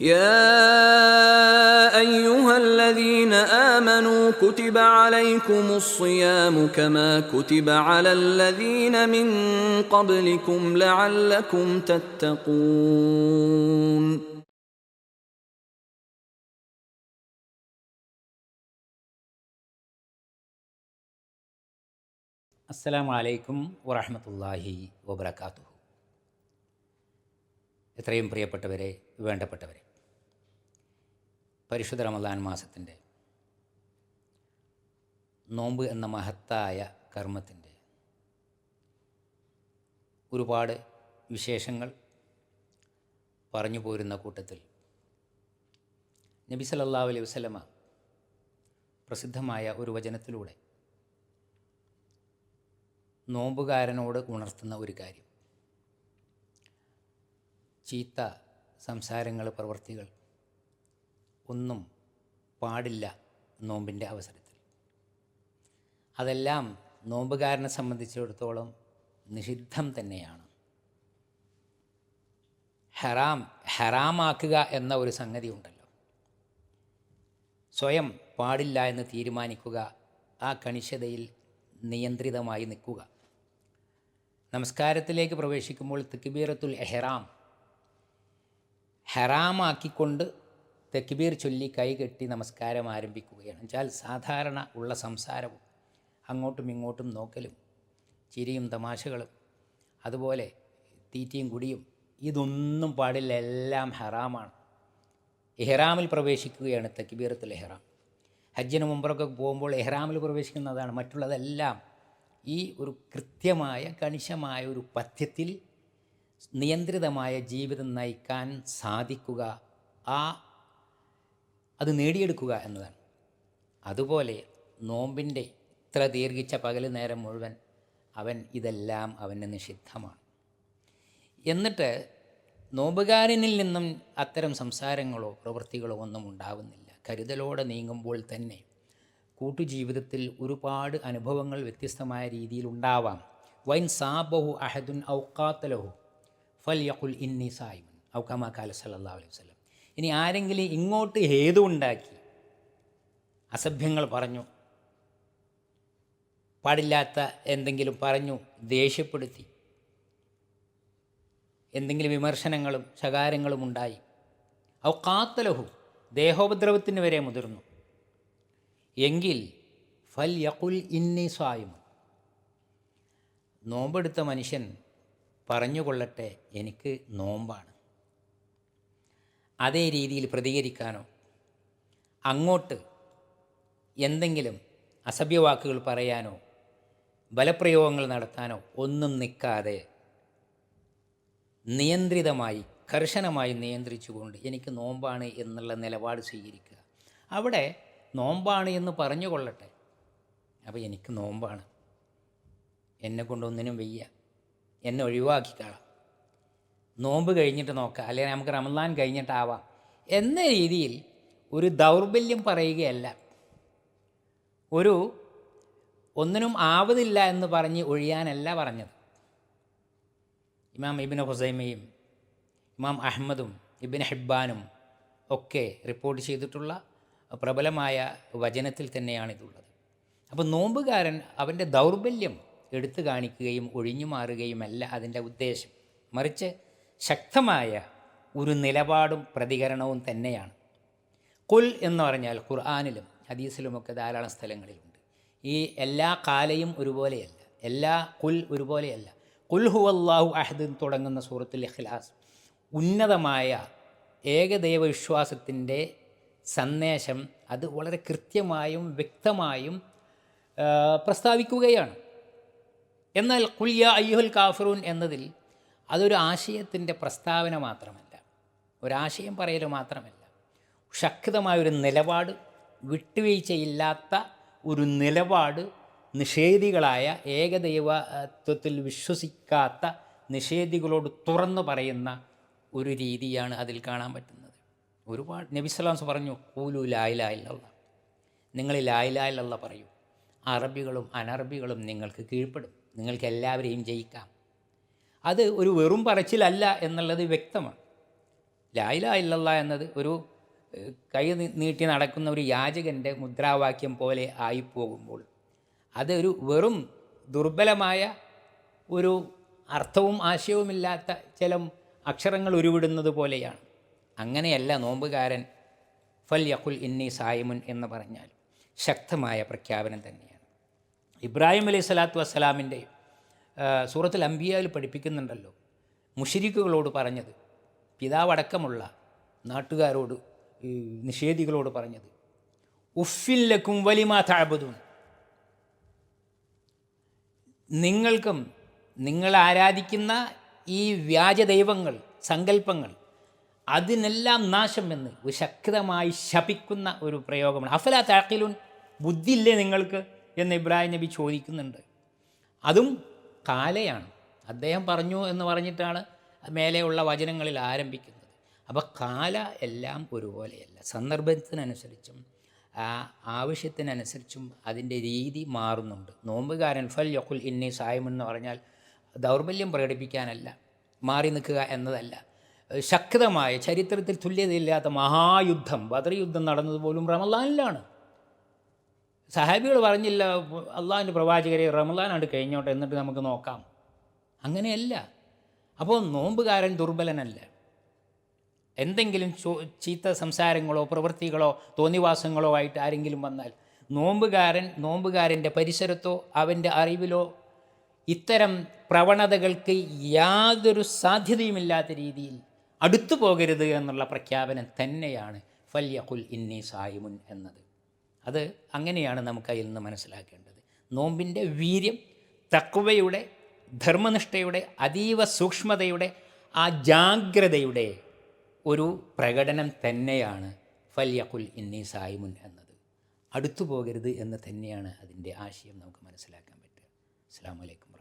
يا ايها الذين امنوا كتب عليكم الصيام كما كتب على الذين من قبلكم لعلكم تتقون അസ്സലാമു അലൈക്കും വറഹമത്തല്ലാഹി വബർക്കാത്തു എത്രയും പ്രിയപ്പെട്ടവരെ വേണ്ടപ്പെട്ടവരെ പരിശുദ്ധ റമദാൻ മാസത്തിന്റെ നോമ്പ് എന്ന മഹത്തായ കർമ്മത്തിന്റെ ഒരുപാട് വിശേഷങ്ങൾ പറഞ്ഞു പോരുന്ന കൂട്ടത്തിൽ നബി സല്ലല്ലാഹു അലൈഹി വസല്ലമ പ്രസിദ്ധമായ ഒരു വചനത്തിലൂടെ നോമ്പുകാരനോട് ഉണർത്തുന്ന ഒരു കാര്യം. ചീത്ത സംസാരങ്ങൾ പ്രവൃത്തികൾ ഒന്നും പാടില്ല നോമ്പിന്റെ അവസരത്തിൽ. അതെല്ലാം നോമ്പുകാരനെ സംബന്ധിച്ചിടത്തോളം നിഷിദ്ധം തന്നെയാണ്. ഹറാം ഹറാമാക്കുക എന്ന ഒരു സംഗതി ഉണ്ടല്ലോ. സ്വയം പാടില്ല എന്ന് തീരുമാനിക്കുക ആ കണിശതയിൽ നിയന്ത്രിതമായി നിൽക്കുക. നമസ്കാരത്തിലേക്ക് പ്രവേശിക്കുമ്പോൾ തെക്കിബീറത്തുൽ എഹ്റാം ഹറാമാക്കിക്കൊണ്ട് തെക്കിബീർ ചൊല്ലി കൈകെട്ടി നമസ്കാരം ആരംഭിക്കുകയാണ്. എന്നുവെച്ചാൽ സാധാരണ ഉള്ള സംസാരവും അങ്ങോട്ടും ഇങ്ങോട്ടും നോക്കലും ചിരിയും തമാശകളും അതുപോലെ തീറ്റയും കുടിയും ഇതൊന്നും പാടില്ല. എല്ലാം ഹറാമാണ്. എഹ്റാമിൽ പ്രവേശിക്കുകയാണ് തെക്കിബീറത്തിൽ എഹ്റാം. ഹജ്ജിന് മുമ്പറൊക്കെ പോകുമ്പോൾ എഹ്റാമിൽ പ്രവേശിക്കുന്നതാണ് മറ്റുള്ളതെല്ലാം ഈ ഒരു കൃത്യമായ കണിശമായ ഒരു പഥ്യത്തിൽ നിയന്ത്രിതമായ ജീവിതം നയിക്കാൻ സാധിക്കുക. ആ അത് നേടിയെടുക്കുക എന്നതാണ്. അതുപോലെ നോമ്പിന്റെ ഇത്ര ദീർഘിച്ച പകൽ നേരം മുഴുവൻ അവൻ ഇതെല്ലാം അവന് നിഷിദ്ധമാണ്. എന്നിട്ട് നോമ്പുകാരനിൽ നിന്നും അത്തരം സംസാരങ്ങളോ പ്രവൃത്തികളോ ഒന്നും ഉണ്ടാവുന്നില്ല. കരുതലോടെ നീങ്ങുമ്പോൾ തന്നെ കൂട്ടുജീവിതത്തിൽ ഒരുപാട് അനുഭവങ്ങൾ വ്യത്യസ്തമായ രീതിയിൽ ഉണ്ടാവാം. വൈൻ സാബഹു അഹദുൻ ഔക്കാത്തലഹു ഫൽ യഖുൽ ഇന്നി സായിമൻ ഔക്കാമാ കാല സല്ലാ അലൈഹി വസ്ലം ഇനി ആരെങ്കിലും ഇങ്ങോട്ട് ഹേതു ഉണ്ടാക്കി അസഭ്യങ്ങൾ പറഞ്ഞു പാടില്ലാത്ത എന്തെങ്കിലും പറഞ്ഞു ദേഷ്യപ്പെടുത്തി എന്തെങ്കിലും വിമർശനങ്ങളും ശകാരങ്ങളും ഉണ്ടായി അവ കാത്തലഹു ദേഹോപദ്രവത്തിന് വരെ മുതിർന്നു. എങ്കിൽ ഫൽ യഖുൽ ഇന്നി സ്വായും നോമ്പെടുത്ത മനുഷ്യൻ പറഞ്ഞുകൊള്ളട്ടെ എനിക്ക് നോമ്പാണ്. അതേ രീതിയിൽ പ്രതികരിക്കാനോ അങ്ങോട്ട് എന്തെങ്കിലും അസഭ്യവാക്കുകൾ പറയാനോ ബലപ്രയോഗങ്ങൾ നടത്താനോ ഒന്നും നിൽക്കാതെ നിയന്ത്രിതമായി കർശനമായി നിയന്ത്രിച്ചുകൊണ്ട് എനിക്ക് നോമ്പാണ് എന്നുള്ള നിലപാട് സ്വീകരിക്കുക. അവിടെ നോമ്പാണ് എന്ന് പറഞ്ഞു കൊള്ളട്ടെ. അപ്പോൾ എനിക്ക് നോമ്പാണ്. എന്നെ കൊണ്ടൊന്നിനും വയ്യ. എന്നെ ഒഴിവാക്കിക്കളാം നോമ്പ് കഴിഞ്ഞിട്ട് നോക്കാം. അല്ലെങ്കിൽ നമുക്ക് റമദാൻ കഴിഞ്ഞിട്ടാവാം. എന്ന രീതിയിൽ ഒരു ദൗർബല്യം പറയുകയല്ല. ഒരു ഒന്നിനും ആവതില്ല എന്ന് പറഞ്ഞ് ഒഴിയാനല്ല പറഞ്ഞത്. ഇമാം ഇബിൻ ഹുസൈമയും ഇമാം അഹമ്മദും ഇബിൻ ഹിബ്ബാനും ഒക്കെ റിപ്പോർട്ട് ചെയ്തിട്ടുള്ള പ്രബലമായ വചനത്തിൽ തന്നെയാണിതുള്ളത്. അപ്പോൾ നോമ്പുകാരൻ അവന്റെ ദൗർബല്യം എടുത്തു കാണിക്കുകയും ഒഴിഞ്ഞു മാറുകയുമല്ല അതിന്റെ ഉദ്ദേശം. മറിച്ച് ശക്തമായ ഒരു നിലപാടും പ്രതികരണവും തന്നെയാണ്. കുൽ എന്ന് പറഞ്ഞാൽ ഖുർആാനിലും ഹദീസിലുമൊക്കെ ധാരാളം സ്ഥലങ്ങളിലുണ്ട്. ഈ എല്ലാ കാലയും ഒരുപോലെയല്ല എല്ലാ കുൽ ഒരുപോലെയല്ല. കുൽ ഹുവല്ലാഹു അഹദ് തുടങ്ങുന്ന സൂറത്തുൽ ഇഖ്ലാസ് ഉന്നതമായ ഏകദൈവ വിശ്വാസത്തിന്റെ സന്ദേശം അത് വളരെ കൃത്യമായും വ്യക്തമായും പ്രസ്താവിക്കുകയാണ്. എന്നാൽ കുല്യ അയ്യുഹൽ കാഫറൂൻ എന്നതിൽ അതൊരു ആശയത്തിന്റെ പ്രസ്താവന മാത്രമല്ല. ഒരാശയം പറയൽ മാത്രമല്ല. ശക്തമായൊരു നിലപാട് വിട്ടുവീഴ്ചയില്ലാത്ത ഒരു നിലപാട് നിഷേധികളായ ഏകദൈവത്വത്തിൽ വിശ്വസിക്കാത്ത നിഷേധികളോട് തുറന്നു പറയുന്ന ഒരു രീതിയാണ് അതിൽ കാണാൻ പറ്റുന്നത്. ഒരുപാട് നബിസ്ലാംസ് പറഞ്ഞു കൂലു ലായിലായില്ല നിങ്ങൾ ലായിലായില്ല പറയൂ. അറബികളും അനറബികളും നിങ്ങൾക്ക് കീഴ്പ്പെടും. നിങ്ങൾക്ക് എല്ലാവരെയും ജയിക്കാം. അത് ഒരു വെറും പറച്ചിലല്ല എന്നുള്ളത് വ്യക്തമാണ്. ലായില ഇല്ലല്ല എന്നത് ഒരു കൈ നീട്ടി നടക്കുന്ന ഒരു യാചകന്റെ മുദ്രാവാക്യം പോലെ ആയിപ്പോകുമ്പോൾ അത് ഒരു വെറും ദുർബലമായ ഒരു അർത്ഥവും ആശയവുമില്ലാത്ത ചില അക്ഷരങ്ങൾ ഉരുവിടുന്നത് പോലെയാണ്. അങ്ങനെയല്ല നോമ്പുകാരൻ ഫൽ യഖുൽ ഇന്നി സായിമുൻ എന്ന് പറഞ്ഞാൽ ശക്തമായ പ്രഖ്യാപനം തന്നെയാണ്. ഇബ്രാഹിം അലൈഹി സ്വലാത്തു വസ്സലാമിന്റെ സൂറത്തുൽ അംബിയയിൽ പഠിപ്പിക്കുന്നുണ്ടല്ലോ. മുഷിരിക്കുകളോട് പറഞ്ഞത് പിതാവടക്കമുള്ള നാട്ടുകാരോട് നിഷേധികളോട് പറഞ്ഞത് ഉഫില്ലക്കും വലിമാ താഴ്ബതും നിങ്ങൾക്കും നിങ്ങൾ ആരാധിക്കുന്ന ഈ വ്യാജ ദൈവങ്ങൾ സങ്കല്പങ്ങൾ അതിനെല്ലാം നാശം എന്ന് ശക്തമായി ശപിക്കുന്ന ഒരു പ്രയോഗമാണ്. അഫല താക്കിലുൻ ബുദ്ധിയില്ലേ നിങ്ങൾക്ക്? എന്ന് ഇബ്രാഹിം നബി ചോദിക്കുന്നുണ്ട്. അതും കാലയാണ്. അദ്ദേഹം പറഞ്ഞു എന്ന് പറഞ്ഞിട്ടാണ് മേലെയുള്ള വചനങ്ങളിൽ ആരംഭിക്കുന്നത്. അപ്പോൾ കാല എല്ലാം ഒരുപോലെയല്ല. സന്ദർഭത്തിനനുസരിച്ചും ആവശ്യത്തിനനുസരിച്ചും അതിന്റെ രീതി മാറുന്നുണ്ട്. നോമ്പുകാരൻ ഫൽ യഖുൽ ഇന്നി സായം എന്ന് പറഞ്ഞാൽ ദൗർബല്യം പ്രകടിപ്പിക്കാനല്ല മാറി നിൽക്കുക എന്നതല്ല. ശക്തമായ ചരിത്രത്തിൽ തുല്യതയില്ലാത്ത മഹായുദ്ധം ബദർ യുദ്ധം നടന്നത് പോലും റമലാനിലാണ് സഹാബികൾ പറഞ്ഞില്ല അള്ളാഹിന്റെ പ്രവാചകരെ റമലാനാണ് കഴിഞ്ഞോട്ടെ എന്നിട്ട് നമുക്ക് നോക്കാം. അങ്ങനെയല്ല. അപ്പോൾ നോമ്പുകാരൻ ദുർബലനല്ല. എന്തെങ്കിലും ചീത്ത സംസാരങ്ങളോ പ്രവൃത്തികളോ തോന്നിവാസങ്ങളോ ആയിട്ട് ആരെങ്കിലും വന്നാൽ നോമ്പുകാരൻ നോമ്പുകാരന്റെ പരിസരത്തോ അവന്റെ അറിവിലോ ഇത്തരം പ്രവണതകൾക്ക് യാതൊരു സാധ്യതയുമില്ലാത്ത രീതിയിൽ അടുത്തു പോകരുത് എന്നുള്ള പ്രഖ്യാപനം തന്നെയാണ്. ഫല്യഖുൽ ഇന്നി സായിമുൻ എന്നത്. അത് അങ്ങനെയാണ് നമുക്ക് അതിൽ നിന്ന് മനസ്സിലാക്കേണ്ടത്. നോമ്പിന്റെ വീര്യം തക്കുവയുടെ ധർമ്മനിഷ്ഠയുടെ അതീവ സൂക്ഷ്മതയുടെ ആ ജാഗ്രതയുടെ ഒരു പ്രകടനം തന്നെയാണ് ഫല്യഖുൽ ഇന്നി സായിമുൻ എന്നത്. അടുത്തു പോകരുത് എന്ന് തന്നെയാണ് അതിന്റെ ആശയം നമുക്ക് മനസ്സിലാക്കാൻ പറ്റുക. അസ്സാം വലൈക്കും